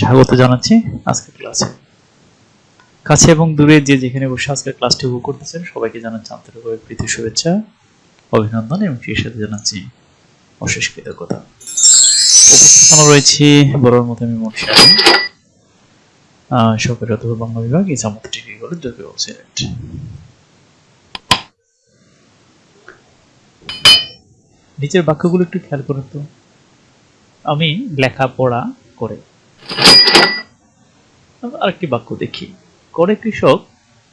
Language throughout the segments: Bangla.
স্বাগত জানাচ্ছি আজকের ক্লাসে। কাছে এবং দূরে যে যেখানে বসে আজকের ক্লাসটি উপভোগ করতেছেন, সবাইকে জানাচ্ছি আন্তরিকভাবে প্রীতি, শুভেচ্ছা, অভিনন্দন এবং সেই সাথে জানাচ্ছি অশেষ কৃতজ্ঞতা। উপস্থাপনা রয়েছি বড়র মতো আমি মনীষা সরকারি অথবা বাংলা বিভাগ ইসামত ডিগ্রি কলেজ সিলেট। নিচের বাক্যগুলো একটু খেয়াল করুন তো। আমি লেখাপড়া করে আরেকটি বাক্য দেখি। করে কৃষক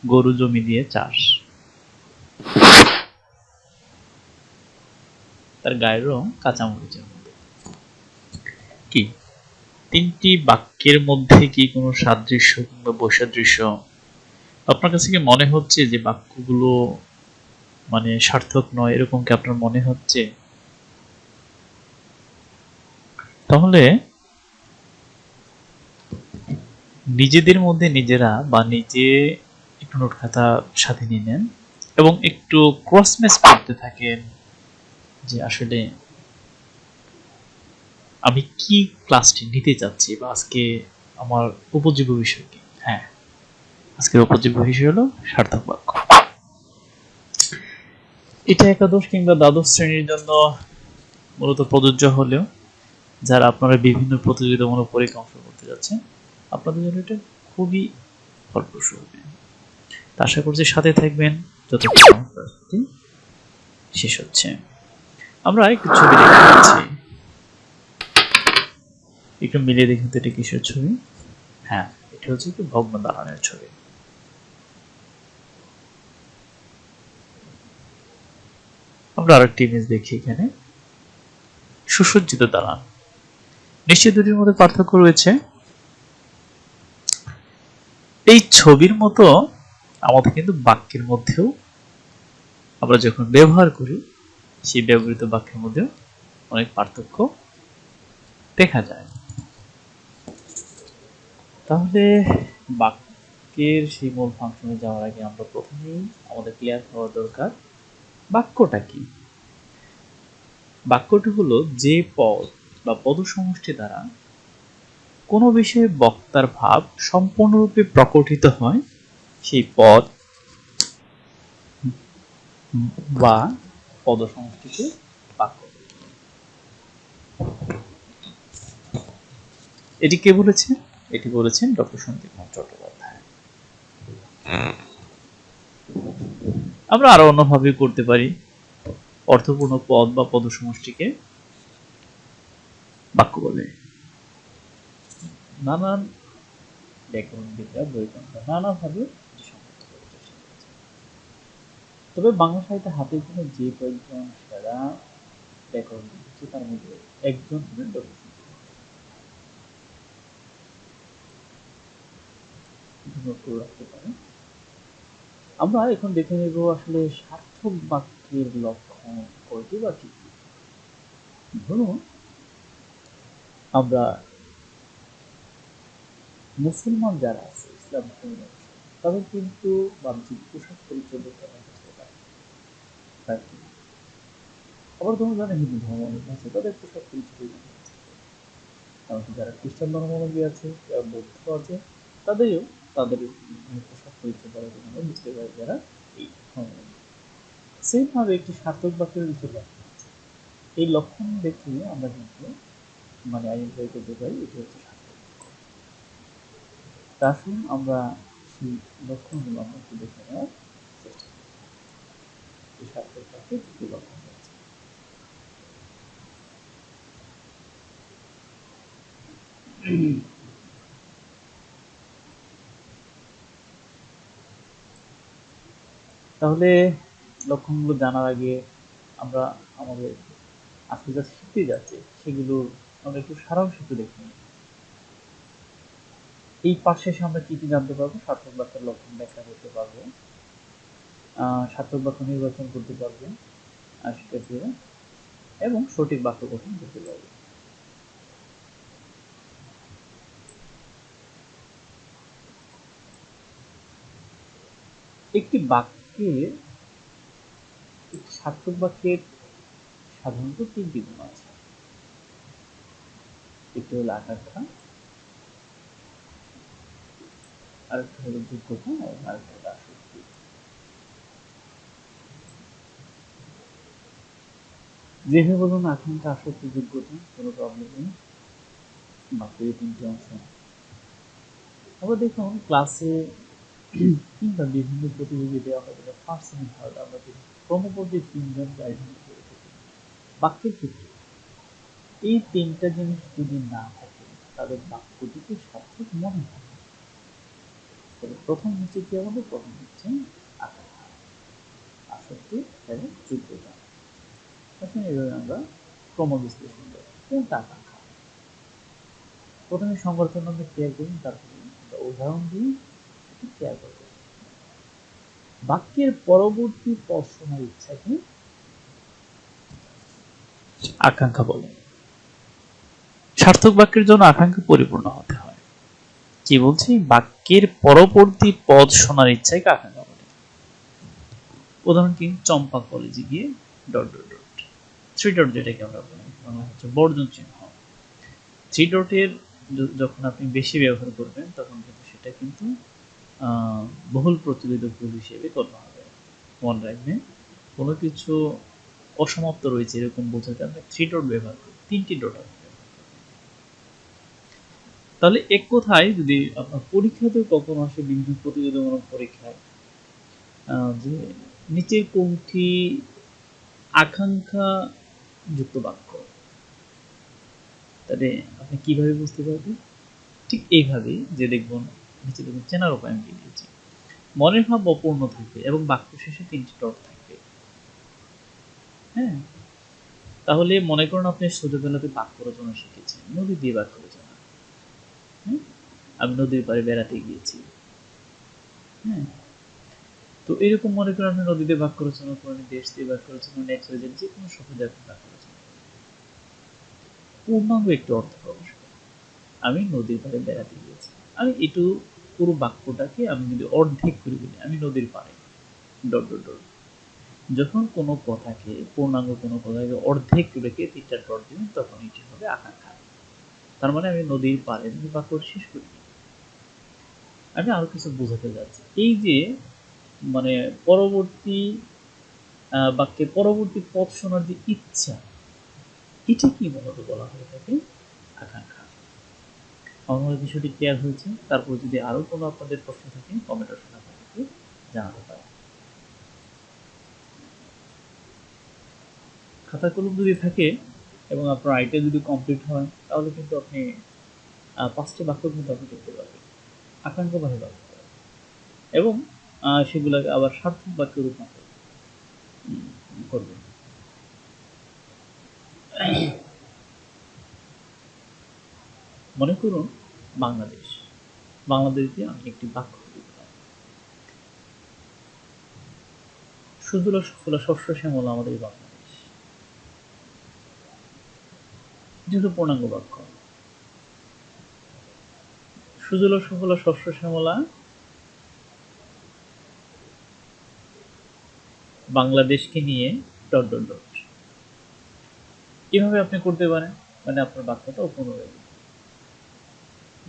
গরু জমি দিয়ে চাষ। তার গায়ের রং কাঁচামরিচের কি? তিনটি বাক্যের মধ্যে কি কোনো সাদৃশ্য কিংবা বৈসাদৃশ্য? আপনার কাছে কি মনে হচ্ছে যে বাক্যগুলো মানে সার্থক নয়, এরকম কি আপনার মনে হচ্ছে? তাহলে নিজেদের মধ্যে নিজেরা বা নিজে একটু নোট খাতা সাথে নিয়ে নেন এবং একটু ক্রস ম্যাচ করতে থাকেন যে আসলে আমি কি ক্লাসটি নিতে চাচ্ছি বা আজকে আমার উপযোগ্য বিষয় কি? হ্যাঁ আজকের উপযোগ্য বিষয় হলো সার্থক বাক্য। এটা একাদশ কিংবা দ্বাদশ শ্রেণির জন্য মূলত প্রযোজ্য হলেও যারা আপনারা বিভিন্ন প্রতিযোগিতামূলক পরীক্ষা অংশ করতে যাচ্ছেন আপনাদের জন্য এটা খুবই ফলপ্রসূ হবে। তা আশা করছি সাথে থাকবেন। যতক্ষণ ক্লাসটি শেষ হচ্ছে। আমরা একটু ছবি দেখতে পাচ্ছি। একটু মিলিয়ে দেখুন তো এটা কিসের ছবি? হ্যাঁ এটা হচ্ছে একটু ভগ্ন দালানের ছবি। আমরা আরেকটি ইমেজ দেখি এখানে। সুসজ্জিত দালান। নিশ্চয় দুটির মধ্যে পার্থক্য রয়েছে। এই ছবির মতো আমাদের কিন্তু বাক্যের মধ্যেও আমরা যখন ব্যবহার করি, সেই ব্যবহৃত বাক্যের মধ্যেও অনেক পার্থক্য দেখা যায়। তাহলে বাক্যের সেই মূল ফাংশনে যাওয়ার আগে আমরা প্রথমেই আমাদের ক্লিয়ার হওয়া দরকার, বাক্যটা কি? বাক্যটি হলো যে পদ বা পদসমষ্টি দ্বারা কোনো বিষয়ে বক্তার ভাব সম্পূর্ণরূপে প্রকটিত হয়, সেই পদ বা পদসমষ্টিকে বাক্য। এটি কে বলেছেন এটি বলেছেন ডক্টর সন্দীপ চট্টোপাধ্যায়। আমরা আরও অন্যভাবে করতে পারি। অর্থপূর্ণ পদ বা পদসমষ্টিকে বাক্য বলে। নানান ব্যাকরণবিদরা বৈকণ্ঠ নানাভাবে। তবে বাংলা সাহিত্যে হাতে গোনা যে কয়েকজন সেরা ব্যাকরণবিদ আছে তার মধ্যে একজন হলেন ডক্টর আমরা এখন দেখে নেব আসলে সার্থক বাক্যের লক্ষণ কয়টি বা কি। ধরুন, আমরা মুসলমান যারা আছে, ইসলাম ধর্মের তাদের কিন্তু বাহ্যিক পোশাক পরিচয় দেখতে হতে পারে। তাই কি? আবার ধরুন যারা হিন্দু ধর্মাবলম্বী আছে, তাদের পোশাক পরিচয় এমনকি যারা খ্রিস্টান ধর্মাবলম্বী আছে, যারা বৌদ্ধ আছে, তাদেরও, তাদের পোশাক পরিচয় করার জন্য বুঝতে পারি যারা এই ধর্মাবলম্বী সেম ভাবে একটি সার্থক বাক্যের কিছু লক্ষণ এই লক্ষণ দেখে আমরা কিন্তু মানে আইডেন্টিফাই করতে পারি, এটি হচ্ছে আসুন আমরা সেই লক্ষণগুলো একটু দেখে নেওয়ার লক্ষণ তাহলে লক্ষণগুলো জানার আগে আমরা আমাদের আজকে যা শিখতে যাচ্ছে সেগুলো আমরা একটু সারাংশ দেখে নিই এই পাশে আমরা কি কি জানতে পারব? সার্থক বাক্যের লক্ষণ ব্যাখ্যা করতে পারব। সার্থক বাক্য নির্বাচন করতে পারব এবং সঠিক বাক্য গঠন করতে পারব। একটি বাক্যের সার্থক বাক্যের সাধারণত তিনটি গুণ আছে। একটি হলো আকাঙ্ক্ষা আরেকটা হলো যোগ্যতা এবং হলো আসক্তি যেভাবে বলুন আসক্তি যোগ্যতা কোনো প্রবলেম নেই। বাকি তিনটি অংশ। আবার দেখুন ক্লাসে কিংবা বিভিন্ন প্রতিযোগিতায় আমরা যেটা ফার্স্ট সেকেন্ড আমরা ক্রমপর্যায়ে তিনজন করে থাকি বাক্যের ক্ষেত্রে, এই তিনটা জিনিস যদি না থাকে, তাদের বাক্যটিকে সার্থক মনে হয়। তাহলে প্রথম হচ্ছে কি আমাদের? প্রথম হচ্ছে আকাঙ্ক্ষা আসক্তি এবং যোগ্যতা। এখন এভাবে আমরা ক্রম বিশ্লেষণ করি কোনটা আকাঙ্ক্ষা প্রথমে সংগঠন আমরা ক্লিয়ার করি, তারপরে উদাহরণ সেটি ক্লিয়ার করব। বাক্যের পরবর্তী পদ শোনার ইচ্ছাকে আকাঙ্ক্ষা বলে। সার্থক বাক্যের জন্য আকাঙ্ক্ষা পরিপূর্ণ হতে হয়। কি বলছি? বাক্যের পরবর্তী পদ শোনার আকাঙ্ক্ষা বলে উদাহরণ কি? চম্পা কলেজে গিয়ে dot dot dot three dot যেটাকে আমরা বলি বাংলা হচ্ছে বর্জন চিহ্ন। থ্রি ডটের যখন আপনি বেশি ব্যবহার করবেন, তখন কিন্তু সেটা কিন্তু বহুল প্রচলিত ভুল হিসেবে গণ্য হবে। মনে রাখবেন, কোনো কিছু অসমাপ্ত রয়েছে এরকম বোঝাতে আমরা থ্রি ডট ব্যবহার করি, তিনটি ডট। তাহলে এক কথায় যদি আপনার পরীক্ষাতে কখনো আসে বিভিন্ন প্রতিযোগিতামূলক পরীক্ষায় যে নিচের কোনটি আকাঙ্ক্ষা যুক্ত বাক্য? তাহলে আপনি কীভাবে বুঝতে পারবেন? ঠিক এইভাবেই যে দেখবেন নিচে দেখুন, চেনার উপায় আমি দিয়েছি। মনের ভাব অপূর্ণ থাকবে এবং বাক্য শেষে তিনটি ডট থাকবে। হ্যাঁ? তাহলে মনে করুন আপনি ছোটবেলাতে বাক্য রচনা শিখেছেন, নদী দিয়ে বাক্য রচনা আমি নদীর পাড়ে বেড়াতে গিয়েছি। হ্যাঁ। তো এরকম মনে করেন আপনি নদীতে বাক্য রচনা করেন দেশ দিয়ে বাক্য রচনা নেচার যে কোনো শব্দে আপনি রচনা করেন পূর্ণাঙ্গ একটি অর্থ আমি নদীর পাড়ে বেড়াতে গিয়েছি। আমি একটু পুরো বাক্যটাকে আমি যদি অর্ধেক করে বলি, আমি নদীর পাড়ে। Dot dot dot. যখন কোনো কথাকে, পূর্ণাঙ্গ কোনো কথাকে অর্ধেক রেখে তিনটা ডট দিবেন, তখন এটি হবে আকাঙ্ক্ষা। তার মানে আমি নদীর পাড়ে আমি বাক্য শেষ করি। আমি আরও কিছু বোঝাতে যাচ্ছি। এই যে মানে পরবর্তী বাক্যের পরবর্তী পথ শোনার যে ইচ্ছা, এটা কি মূলত বলা হয়ে থাকে? আকাঙ্ক্ষা। আমার বিষয়টি ক্লিয়ার হয়েছে। তারপর যদি আরও কোনো আপনাদের প্রশ্ন থাকে কমেন্ট অপশনে আপনাদেরকে জানাতে পারেন। খাতা কলম যদি থাকে এবং আপনার আইটা যদি কমপ্লিট হয় তাহলে কিন্তু আপনি পাঁচটি বাক্য কিন্তু আপনি করতে পারবেন। আকাঙ্ক্ষাবাহী বাক্য এবং আহ, সেগুলোকে আবার সার্থক বাক্যে রূপান্তর করবেন। মনে করুন বাংলাদেশ। বাংলাদেশে আমি একটি বাক্য সুদূর সফল শস্য শ্যামল আমাদের বাংলাদেশ যেহেতু পূর্ণাঙ্গ বাক্য। সুজল সফল শস্য শ্যামলা। বাংলাদেশকে নিয়ে ডট ডট ডট। এভাবে আপনি করতে পারেন? মানে আপনার বাক্যটা অপূর্ণ হয়ে যাবে।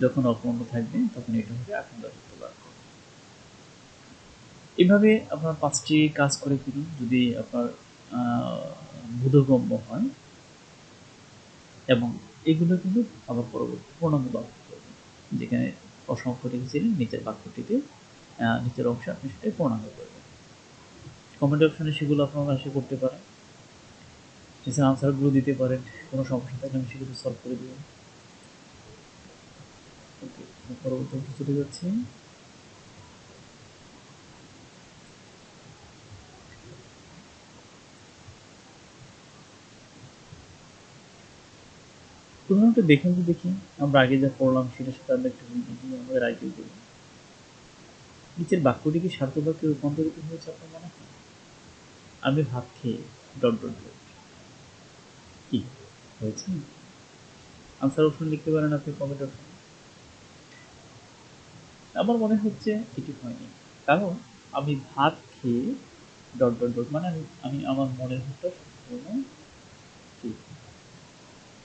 যখন অপূর্ণ থাকবে, তখন এটা হবে আকাঙ্ক্ষাযুক্ত বাক্য। এভাবে আপনার পাঁচটি কাজ করে ফেলুন। যদি আপনার বোধগম্য হয় এবং এগুলো কিন্তু আবার পরবর্তী পূর্ণাঙ্গ বাক্য। যেখানে অসংখ্য লিখেছিলেন, নিচের বাক্যটিতে নিচের অংশে আপনি সেটাই পূর্ণাঙ্গ করবেন। কমেন্ট অপশনে সেগুলো আপনারা এসে করতে পারেন। এছাড়া আনসারগুলো দিতে পারেন। কোনো সমস্যা থাকলে আমি সেগুলো সলভ করে দেবেন পরবর্তী অংশে চলে যাচ্ছি। উদাহরণটা দেখুন তো দেখি। আমরা আগে যা পড়লাম সেটার সাথে আমরা একটু আমাদের আইডিয়া করি নিচের বাক্যটি কি সার্থক বাক্যে রূপান্তরিত হয়েছে আপনার মনে হয়? আমি ভাত খেয়ে ডট ডট ডট। কি? হয়েছে? আনসার অপশন লিখতে পারেন আপনি কমেন্ট অপশন আমার মনে হচ্ছে এটি হয়নি। কারণ আমি ভাত খেয়ে ডট ডট ডট মানে আমি আমি, আমার মনের ভাবটা সম্পূর্ণ কি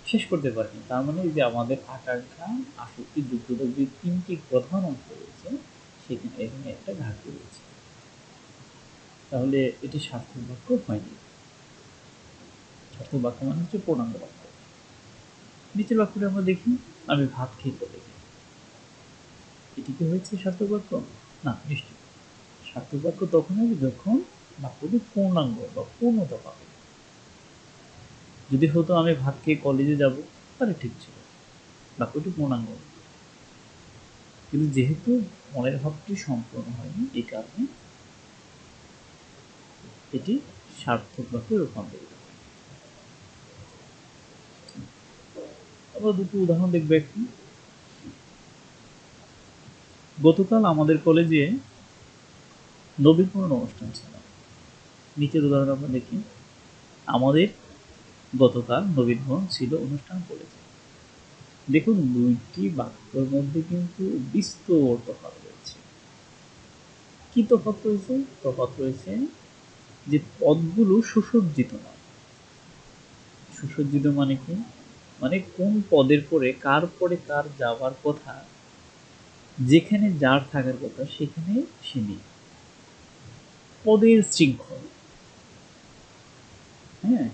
শেষ করতে পারিনি তার মানে যে আমাদের আকাঙ্ক্ষা আসক্তি যোগ্যতা যে তিনটি প্রধান অংশ রয়েছে, সেখানে এখানে একটা ঘাটতি রয়েছে। তাহলে এটি সার্থক বাক্য হয়নি। সার্থক বাক্য মানে হচ্ছে পূর্ণাঙ্গ বাক্য। নিচের বাক্যটা আমরা দেখি, আমি ভাত চলে যাই এটি কি হয়েছে সার্থক বাক্য? না নিশ্চয় সার্থক বাক্য তখন হবে যখন বাক্যটি পূর্ণাঙ্গ বা পূর্ণতা পাবে। যদি হতো আমি ভাত খেয়ে কলেজে যাব, তাহলে ঠিক ছিল। বাক্যটি পূর্ণাঙ্গ। কিন্তু যেহেতু মনের ভাবটি সম্পূর্ণ হয়নি, এই কারণে এটি সার্থক বাক্যে রূপান্তরিত। আমরা দুটো উদাহরণ দেখব একটু। গতকাল আমাদের কলেজে নবীকরণ অনুষ্ঠান ছিল নিচের উদাহরণ আমরা দেখি। আমাদের গতকাল নবীনবরণ ছিল অনুষ্ঠান কলেজে দেখুন, দুইটি বাক্যের মধ্যে কিন্তু বিস্তর তফাৎ রয়েছে। কি তফাৎ রয়েছে? তফাৎ রয়েছে যে পদগুলো সুসজ্জিত নয়। সুসজ্জিত মানে কি? মানে কোন পদের পরে, কার পরে কার যাওয়ার কথা, যেখানে যার থাকার কথা, সেখানে সে নেই। পদের শৃঙ্খল। হ্যাঁ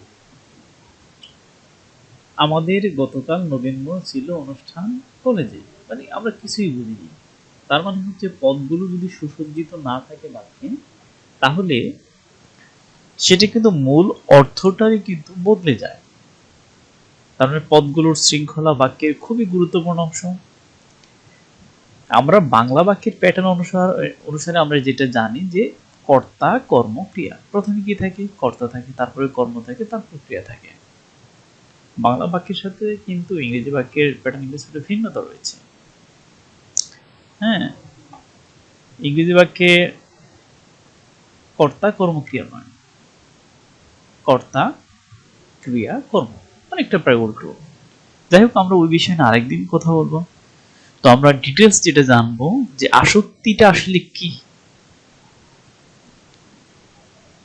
আমাদের গতকাল নভেম্বর ছিল অনুষ্ঠান কলেজে। মানে আমরা কিছুই বুঝিনি। তার মানে হচ্ছে পদগুলো যদি সুসজ্জিত না থাকে বাক্যে, তাহলে সেটি কিন্তু মূল অর্থটাই কিন্তু বদলে যায়। তার মানে পদগুলোর শৃঙ্খলা বাক্যের খুবই গুরুত্বপূর্ণ অংশ। আমরা বাংলা বাক্যের প্যাটার্ন অনুসার, অনুসারে আমরা যেটা জানি যে কর্তা, কর্ম, ক্রিয়া। প্রথমে কি থাকে? কর্তা থাকে, তারপরে কর্ম থাকে, তারপর ক্রিয়া থাকে। বাংলা বাক্যের সাথে কিন্তু ইংরেজি বাক্যের প্যাটার্ন কিছুটা ভিন্নতা রয়েছে। হ্যাঁ ইংরেজি বাক্যে কর্তা, কর্ম, ক্রিয়া নয়। কর্তা, ক্রিয়া, কর্ম, অনেকটা প্রায় উল্টো। যাই হোক, আমরা ওই বিষয়ে আরেকদিন কথা বলব। তো আমরা ডিটেলস যেটা জানব, যে আসক্তিটা আসলে কি?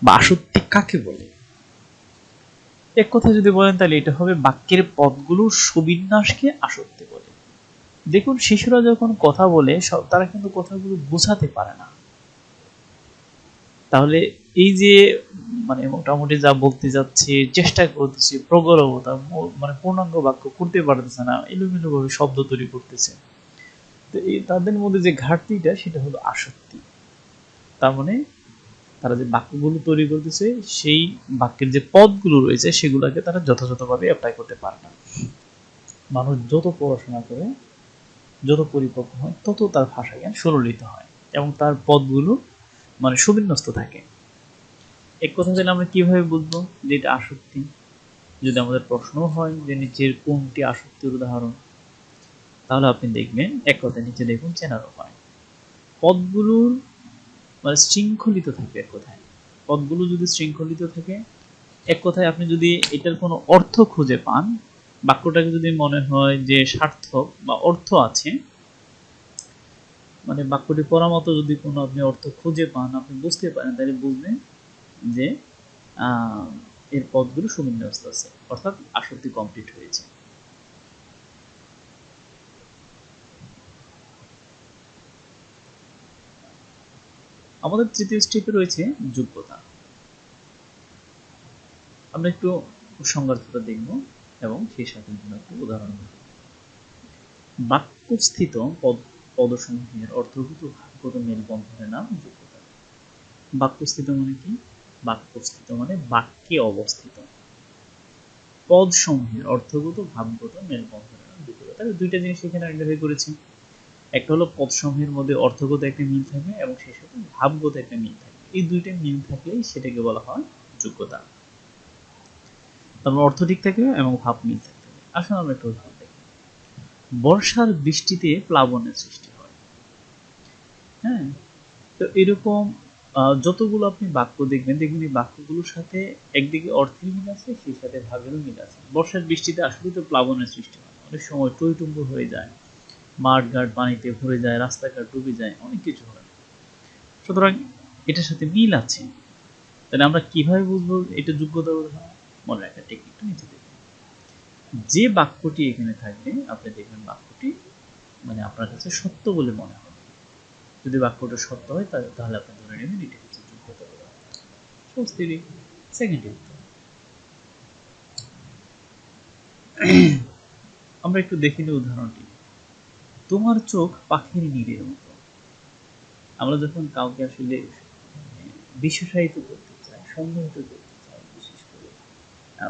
বা আসক্তি কাকে বলে? এক কথা যদি বলেন, তাহলে এটা হবে বাক্যের পদগুলোর সুবিন্যাসকে আসক্তি বলে। দেখুন, শিশুরা যখন কথা বলে, সব তারা কিন্তু কথাগুলো বোঝাতে পারে না। তাহলে এই যে মানে মোটামুটি যা বলতে যাচ্ছে, চেষ্টা করতেছে, প্রগলভতা মানে পূর্ণাঙ্গ বাক্য করতে পারতেছে না এলোমেলো ভাবে শব্দ তৈরি করতেছে। তো তাদের মধ্যে যে ঘাটতিটা, সেটা হলো আসক্তি। তার মানে তারা যে বাক্যগুলো তৈরি করতেছে, সেই বাক্যের যে পদগুলো রয়েছে, সেগুলোকে তারা যথাযথভাবে অ্যাপ্লাই করতে পারে না। মানুষ যত পড়াশোনা করে, যত পরিপক্ক হয়, তত তার ভাষা জ্ঞান সুললিত হয় এবং তার পদগুলো মানে সুবিন্যস্ত থাকে। এক কথা তাহলে আমরা কীভাবে বুঝব যে এটা আসক্তি? যদি আমাদের প্রশ্ন হয় যে নিচের কোনটি আসক্তির উদাহরণ, তাহলে আপনি দেখবেন, এক কথায় নিচে দেখুন, চেনার উপায়। পদগুলোর মানে শৃঙ্খলিত থাকবে এক কথায়। পদগুলো যদি শৃঙ্খলিত থাকে, এক কথায় আপনি যদি এটার কোনো অর্থ খুঁজে পান, বাক্যটাকে যদি মনে হয় যে সার্থক বা অর্থ আছে মানে বাক্যটি পড়া মতো যদি কোনো আপনি অর্থ খুঁজে পান, আপনি বুঝতে পারেন, তাহলে বুঝবেন যে এর পদগুলো সুবিন্যস্ত আছে, অর্থাৎ আসক্তি কমপ্লিট হয়েছে। আমাদের তৃতীয় স্টেপে রয়েছে যোগ্যতা। আমরা একটু সংজ্ঞার্থতা দেখব এবং সেই সাথে উদাহরণ বাক্যস্থিত পদ, পদসমূহের অর্থগত ভাগগত মেলবন্ধনের নাম যোগ্যতা। বাক্যস্থিত মানে কি? বাক্যস্থিত মানে বাক্যে অবস্থিত। পদসমূহের অর্থগত ভাবগত মেলবন্ধনের নাম যোগ্যতা। তাহলে দুইটা জিনিস এখানে আইডেন্টিফাই করেছি। একটা হলো পদসমূহের মধ্যে অর্থগত একটা মিল থাকবে এবং সেই সাথে ভাবগত একটা মিল থাকবে এই দুইটা মিল থাকলেই সেটাকে বলা হয় যোগ্যতা। তারপর অর্থ ঠিক থাকবে এবং ভাব মিল থাকবে আসলে আমরা একটু উদাহরণ দেখি। বর্ষার বৃষ্টিতে প্লাবনের সৃষ্টি হয়। হ্যাঁ? তো এরকম যতগুলো আপনি বাক্য দেখবেন দেখবেন এই বাক্যগুলোর সাথে একদিকে অর্থের মিল আছে, সেই সাথে ভাবেরও মিল আছে। বর্ষার বৃষ্টিতে আসলে তো প্লাবনের সৃষ্টি হয়। অনেক সময় টইটুম্বুর হয়ে যায়। মাঠ ঘাট পানিতে ভরে যায়, রাস্তাঘাট ডুবে যায়, অনেক কিছু হয়। সুতরাং এটার সাথে মিল আছে। তাহলে আমরা কীভাবে বুঝব এটা যোগ্যতা মনে রাখার টেকনিকটা নিচে দেখবেন যে বাক্যটি এখানে থাকবে, আপনি দেখবেন বাক্যটি মানে আপনার কাছে সত্য বলে মনে হবে। যদি বাক্যটা সত্য হয় তাহলে আপনি ধরে নেবেন এটা হচ্ছে যোগ্যতা স্বস্তিরই সেকেন্ড আমরা একটু দেখি নিই উদাহরণটি। তোমার চোখ পাখির নীড়ের মতো। আমরা যখন কাউকে আসলে বিশেষায়িত করতে চাই সম্মোহিত করতে চাই, বিশেষ করে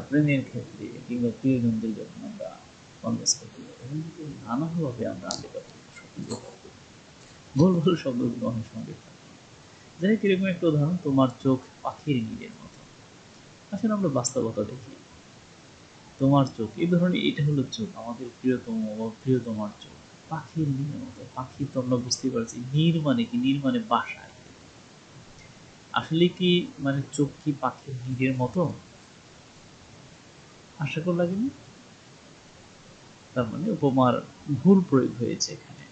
প্রেমের ক্ষেত্রে কিংবা প্রিয়জনদের যখন আমরা কনভার্স করতে তখন কিন্তু নানাভাবে আমরা করি। ভুল ভুল শব্দগুলো অনেক ব্যবহার করি। যাই হোক, এরকম একটা উদাহরণ, তোমার চোখ পাখির নীড়ের মতো। আসলে আমরা বাস্তবতা দেখি। তোমার চোখ, এই ধরনের, এটা হলো চোখ, আমাদের প্রিয়তম বা প্রিয়তমার চোখ। পাখির নীড়ের পাখি তো আমরা বুঝতে পারছি নীর মানে কি নীর মানে বাসায়। আসলে কি মানে চোখ কি পাখির নীড়ের মতো? আশা করা লাগে না তার মানে উপমার ভুল প্রয়োগ হয়েছে এখানে।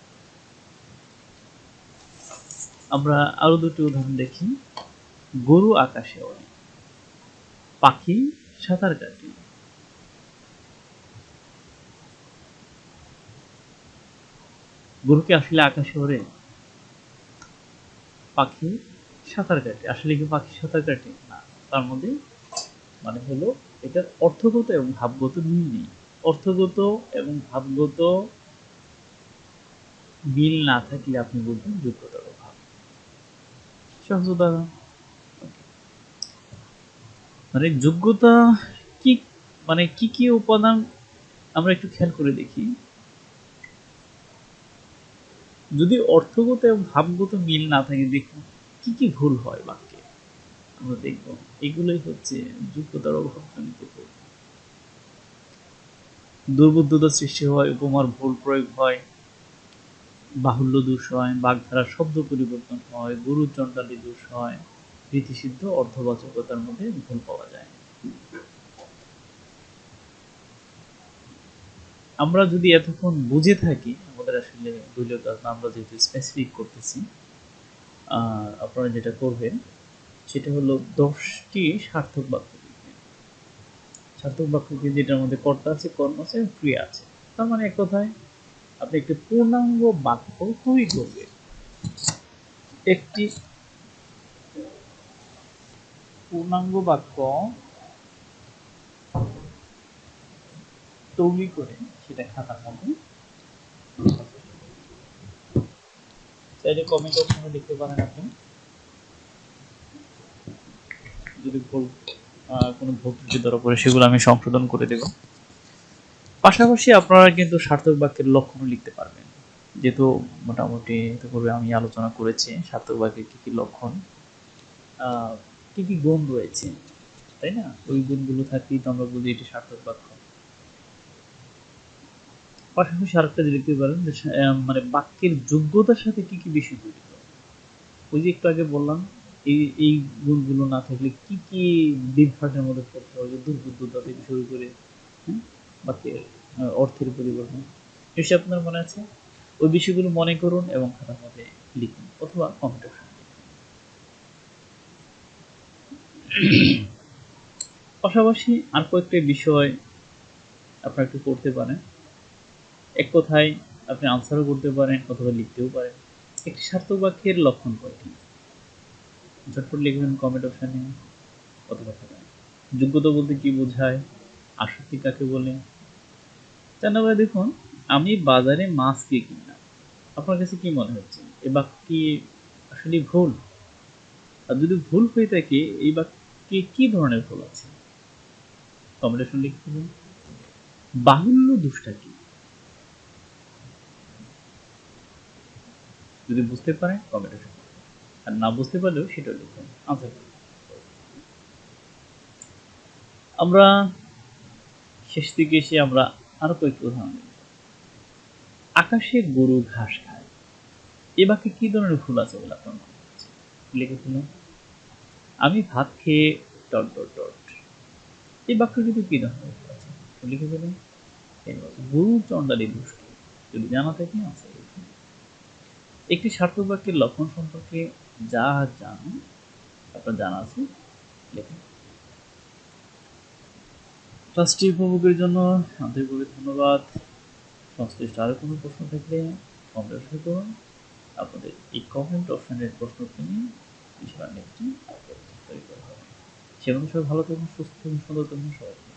আমরা আরও দুটি উদাহরণ দেখি। গরু আকাশে ওড়ে, পাখি সাঁতার কাটে। গরুকে আসলে আকাশে ওড়ে। পাখি সাঁতার কাটে। আসলে কি পাখি সাঁতার কাটে? না। তার মধ্যে মানে হলো এটার অর্থগত এবং ভাবগত মিল নেই। অর্থগত এবং ভাবগত মিল না থাকলে আপনি বলবেন যোগ্যতার অভাব। সহজ উদাহরণ। মানে যোগ্যতা কি মানে কি কি উপাদান আমরা একটু খেয়াল করে দেখি। যদি অর্থগত এবং ভাবগত মিল না থাকে, দেখুন কি কি ভুল হয় বাক্যে। আমরা দেখব, এগুলোই হচ্ছে যোগ্যতার অভাবজনিত ভুল। দুর্বোধ্যতা সৃষ্টি হয়, উপমার ভুল প্রয়োগ হয়, বাহুল্য দোষ হয় বাগধারার শব্দ পরিবর্তন হয় গুরু চণ্ডালী দোষ হয় রীতিসিদ্ধ অর্থবাচকতার মধ্যে ভুল পাওয়া যায়। আমরা যদি এতক্ষণ বুঝে থাকি আমাদের আসলে দলীয় কাজ আমরা যেহেতু স্পেসিফিক করতেছি আর আপনারা যেটা করবেন সেটা হলো দশটি সার্থক বাক্য সার্থক বাক্য কি? যেটার মধ্যে কর্তা আছে, কর্ম আছে ক্রিয়া আছে। তার মানে এক কথায় আপনি একটি পূর্ণাঙ্গ বাক্য তৈরি করবেন। একটি পূর্ণাঙ্গ বাক্য তৈরি করে সেটা খাতার মধ্যে চাইলে কমেন্ট অপশনে লিখতে পারেন আপনি। যদি ভুল কোনো ভুল ত্রুটি ধরা পড়ে, সেগুলো আমি সংশোধন করে দেব। পাশাপাশি আপনারা কিন্তু সার্থক বাক্যের লক্ষণও লিখতে পারবেন। যেহেতু মোটামুটি পূর্বে আমি আলোচনা করেছি, সার্থক বাক্যের কি কি লক্ষণ কি কি গুণ রয়েছে, তাই না? ওই গুণগুলো থাকলেই তো আমরা বলি এটি সার্থক বাক্য। পাশাপাশি আরেকটা লিখতে পারেন যে মানে বাক্যের যোগ্যতার সাথে কি কি বিষয় জড়িত? ওই যে একটু আগে বললাম এই এই গুণগুলো না থাকলে কি কি বিভ্রাটের মধ্যে পড়তে হবে? দুর্বুদ্ধতা থেকে শুরু করে হ্যাঁ, বাক্যের অর্থের পরিবর্তন। এসে আপনার মনে আছে? ওই বিষয়গুলো মনে করুন এবং খাতার মধ্যে লিখুন অথবা কম্পিউটার পাশাপাশি আর কয়েকটা বিষয় আপনারা একটু করতে পারেন। এক কথায় আপনি আনসারও করতে পারেন অথবা লিখতেও পারেন। একটি সার্থক বাক্যের লক্ষণ কয়টি ঝটপট লিখবেন কমেন্ট অপশানে অথবা। যোগ্যতা বলতে কি বোঝায়? আসক্তি কাকে বলে? চার নম্বরে দেখুন, আমি বাজারে মাছ কে কিনলাম। আপনার কাছে কি মনে হচ্ছে? এ বাক্য কি আসলে ভুল? আর যদি ভুল হয়ে থাকে, এই বাক্যে কি ধরনের ভুল আছে? কমেন্ট অপশন লিখতে হবে বাহুল্য দুষ্টা কি? যদি বুঝতে পারেন কমেন্ট আর না বুঝতে পারলেও সেটাও লিখুন। আনসার আমরা শেষ দিকে এসে আমরা আরও কয়েকটি উদাহরণ আকাশে গরু ঘাস খায়। এ বাক্যে কি ধরনের ভুল আছে বলে আপনার মনে হচ্ছে লিখে ফেলুন। আমি ভাত খেয়ে ডট ডট ডট এই বাক্য কিন্তু কি ধরনের ভুল আছে? লিখে ফেলুন। গরু চণ্ডালী দুষ্ট যদি জানা থাকে লিখুন একটি সার্থক বাক্যের লক্ষণ সম্পর্কে যা জানো, আপনার জানা আছে, লেখুন। ক্লাসটি উপভোগের জন্য আন্তরিকভাবে ধন্যবাদ। সংশ্লিষ্ট আরও কোনো প্রশ্ন থাকলে কমেন্ট করুন। আপনাদের এই কমেন্ট অপশনের প্রশ্ন নিয়ে ইনশাআল্লাহ নেক্সট তৈরি করা হবে সেখানে সবাই ভালো থাকুন, সুস্থ থাকুন সুন্দর থাকুন সবাই।